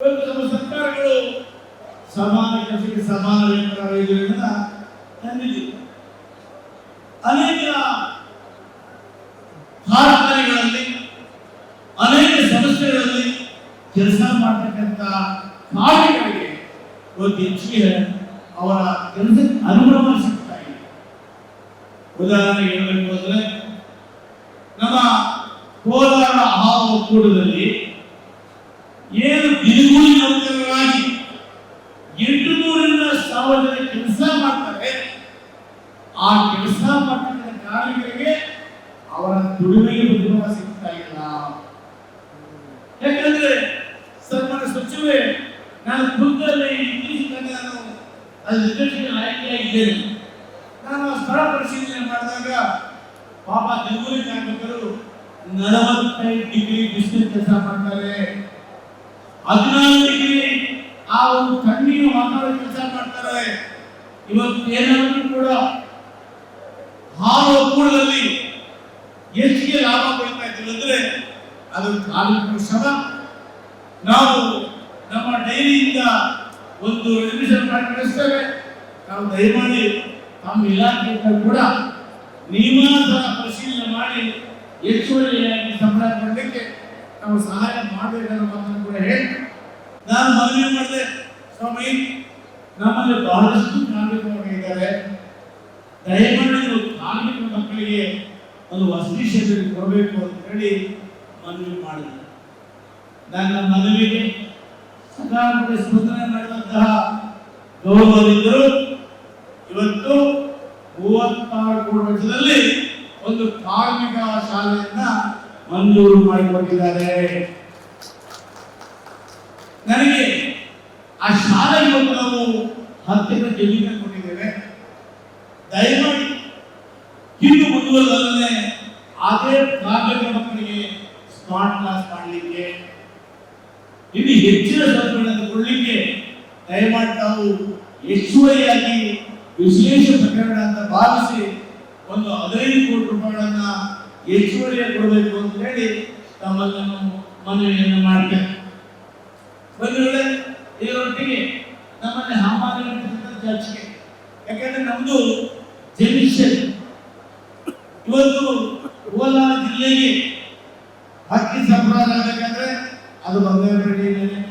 ನಮ್ಮ ಸರ್ಕಾರಗಳು ಸಮಾನ ಕೆಲಸಕ್ಕೆ ಸಮಾನ ವೇತನ ಅನೇಕ ಕಾರ್ಖಾನೆಗಳಲ್ಲಿ, ಅನೇಕ ಸಂಸ್ಥೆಗಳಲ್ಲಿ ಕೆಲಸ ಮಾಡ್ತಕ್ಕಂಥ ಕಾರ್ಮಿಕರಿಗೆ ಇವತ್ತು ಹೆಚ್ಚಿಗೆ ಅವರ ಕೆಲಸಕ್ಕೆ ಅನುಭವ ಸಿಗ್ತಾ ಇದೆ. ಉದಾಹರಣೆಗೆ ಹೇಳಬೇಕು ಅಂದ್ರೆ, ನಮ್ಮ ಕೋಲಾರ ಆಹಾರ ಒಕ್ಕೂಟದಲ್ಲಿ ಏನು ದಿನಗೂಲಿ ನೌಕರರಾಗಿ ಎಂಟು ನೂರಿಂದ ಸಾವಿರ ಜನ ಕೆಲಸ ಮಾಡ್ತಾರೆ. ಆ ಕೆಲಸ ಮಾಡ್ತಕ್ಕಂಥ ಕಾರ್ಮಿಕರಿಗೆ ಅವರ ದುಡಿಮೆಗೆ ಉದ್ಯೋಗ ಸಿಗ್ತಾ ಇಲ್ಲ. ಯಾಕಂದ್ರೆ ಸನ್ಮಾನ ಸಚಿವೆ ನಾನು ಖುದ್ದಲ್ಲಿ ಇತ್ತೀಚಿನ ನಾನು ಅಲ್ಲಿ ಆಯ್ಕೆಯಾಗಿದ್ದೇನೆ. ನಾನು ಸ್ಥಳ ಪರಿಶೀಲನೆ ಮಾಡಿದಾಗ ಪಾಪ ದಿನಗೂಲಿ ಕಾರ್ಮಿಕರು ನಲವತ್ತೈದು ಡಿಗ್ರಿ ಬಿಸಿಲು ಕೆಲಸ ಮಾಡ್ತಾರೆ. ಡಿಗ್ರಿ ಆ ಒಂದು ಕಣ್ಣಿನ ವಾತಾವರಣ ಕೆಲಸ ಮಾಡ್ತಾರೆ. ಇವತ್ತು ಏನಾದರೂ ಕೂಡ ಹಾಲು ಒಕ್ಕೂಟದಲ್ಲಿ ಹೆಚ್ಚಿಗೆ ಲಾಭ ಕೊಡ್ತಾ ಇದ್ದೀವಿ ಅಂದ್ರೆ ಅದು ಕಾಲಕ್ಕೂ ಶ್ರಮ. ನಾವು ನಮ್ಮ ಡೈರಿಯಿಂದ ಒಂದು ರಿವಿಷನ್ ಮಾಡಿ ನಡೆಸ್ತೇವೆ ನಾವು ದಯಮಾಡಿ ನಮ್ಮ ಇಲಾಖೆಯಿಂದ ಕೂಡ ನಿಯಮಾನುಸಾರ ಪರಿಶೀಲನೆ ಮಾಡಿ ಹೆಚ್ಚುವರಿಯಾಗಿ ಸಂಬಳ ಕೊಡಲಿಕ್ಕೆ ನಾವು ಸಹಾಯ ಮಾಡಬೇಕನ್ನೋ ಮಾತನ್ನು ಕೂಡ ಹೇಳಿ. ನಾನು ಮನವಿ ಮಾಡಿದೆ, ಸ್ವಾಮಿ, ನಮ್ಮಲ್ಲಿ ಬಹಳಷ್ಟು ಕಾರ್ಮಿಕರು ಇದ್ದಾರೆ. ದಯಮಾಡಿ ನೀವು ಕಾರ್ಮಿಕ ಮಕ್ಕಳಿಗೆ ಒಂದು ವಸತಿ ಕೊಡಬೇಕು ಅಂತ ಹೇಳಿ ಮನವಿ ಮಾಡಿದೆ. ನನ್ನ ಮನವಿಗೆ ಸಕಾರಾತ್ಮಕ ಸ್ಪಂದನೆ ಮಾಡಿದಂತಹ ಗೌರವದಿಂದರು ಇವತ್ತು ಮೂವತ್ತಾರು ಕೋಟಿ ವೆಚ್ಚದಲ್ಲಿ ಒಂದು ಕಾರ್ಮಿಕ ಶಾಲೆಯನ್ನ ಮಂಜೂರು ಮಾಡಿಕೊಟ್ಟಿದ್ದಾರೆ. ನನಗೆ ಆ ಶಾಲೆ ಇವತ್ತು ನಾವು ಹತ್ತಿರ ಜಮೀನ ಕೊಟ್ಟಿದ್ದೇವೆ. ದಯಮಾಡಿ ಹಿಂದೆ ಮುಂದುವರೆದಲ್ಲದೆ ಅದೇ ಪ್ರಾಥಮಿಕ ಮಕ್ಕಳಿಗೆ ಸ್ಮಾರ್ಟ್ ಕ್ಲಾಸ್ ಮಾಡಲಿಕ್ಕೆ ಇನ್ನು ಹೆಚ್ಚಿನ ಸೌಲಭ್ಯಗಳನ್ನು ಕೊಡಲಿಕ್ಕೆ ದಯಮಾಡಿ ನಾವು ಹೆಚ್ಚುವರಿಯಾಗಿ ವಿಶೇಷ ಪ್ರಕರಣ ಅಂತ ಭಾವಿಸಿ ಒಂದು ಹದಿನೈದು ಕೋಟಿ ರೂಪಾಯಿಗಳನ್ನ ಹೆಚ್ಚುವರಿಯಾಗಿ ಕೊಡಬೇಕು ಅಂತ ಹೇಳಿ ತಮ್ಮನ್ನು ನಾನು ಮನವಿಯನ್ನು ಮಾಡ್ತೇನೆ ಬಂಧುಗಳೇ ಇದರೊಟ್ಟಿಗೆ ನಮ್ಮಲ್ಲಿ ಹಮಾಲಿ ಚರ್ಚೆಗೆ ಯಾಕಂದ್ರೆ ನಮ್ದು ಜಮಿಷನ್ ಇವತ್ತು ಕೋಲಾರ ಜಿಲ್ಲೆಗೆ ಹಕ್ಕಿ ಸಂಪ್ರದಾಯ ಆಗಬೇಕಂದ್ರೆ ಅದು ಬಂಗಾರಪೇಟೆಯಿಂದಲೇ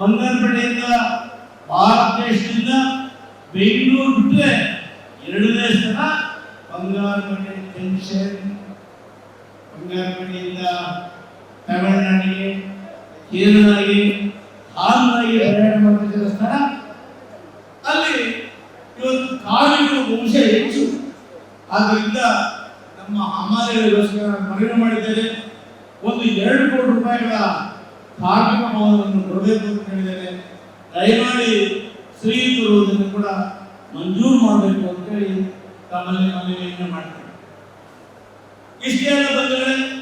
ಬಂಗಾರಪೇಟೆಯಿಂದ ಭಾರತ ದೇಶದಿಂದ ಬೆಂಗಳೂರು ಬಿಟ್ಟರೆ ಎರಡನೇ ಸ್ಥಳ ಬಂಗಾರಪೇಟೆ. ಜಂಕ್ಷನ್ ಬಂಗಾರಪೇಟೆಯಿಂದ ತಮಿಳುನಾಡಿಗೆ ಕೇರಳಗೆ ಹಾಂಗಾಗಿ ಪ್ರಯಾಣ ಮಾಡುತ್ತಿದ್ದ ಸ್ಥಳ. ಅಲ್ಲಿ ಇವತ್ತು ಕಾರ್ಮಿಕರು ಬಹುಶಃ ಹೆಚ್ಚು. ಆದ್ದರಿಂದ ನಮ್ಮ ಹಮಾಲಿಗೋಸ್ಕರ ಮನವಿ ಮಾಡಿದ್ದೇನೆ ಒಂದು ಎರಡು ಕೋಟಿ ರೂಪಾಯಿಗಳ ಕಾರ್ಮಿಕ ಮೌಲ್ಯವನ್ನು ಕೊಡಬೇಕು ಅಂತ ಹೇಳಿದ್ದೇನೆ ದಯಮಾಡಿ ಅದನ್ನು ಕೂಡ ಮಂಜೂರು ಮಾಡಬೇಕು ಅಂತ ಹೇಳಿ ತಮ್ಮಲ್ಲಿ ಮನವಿಯನ್ನು ಮಾಡ್ತೇನೆ İşleyen adamları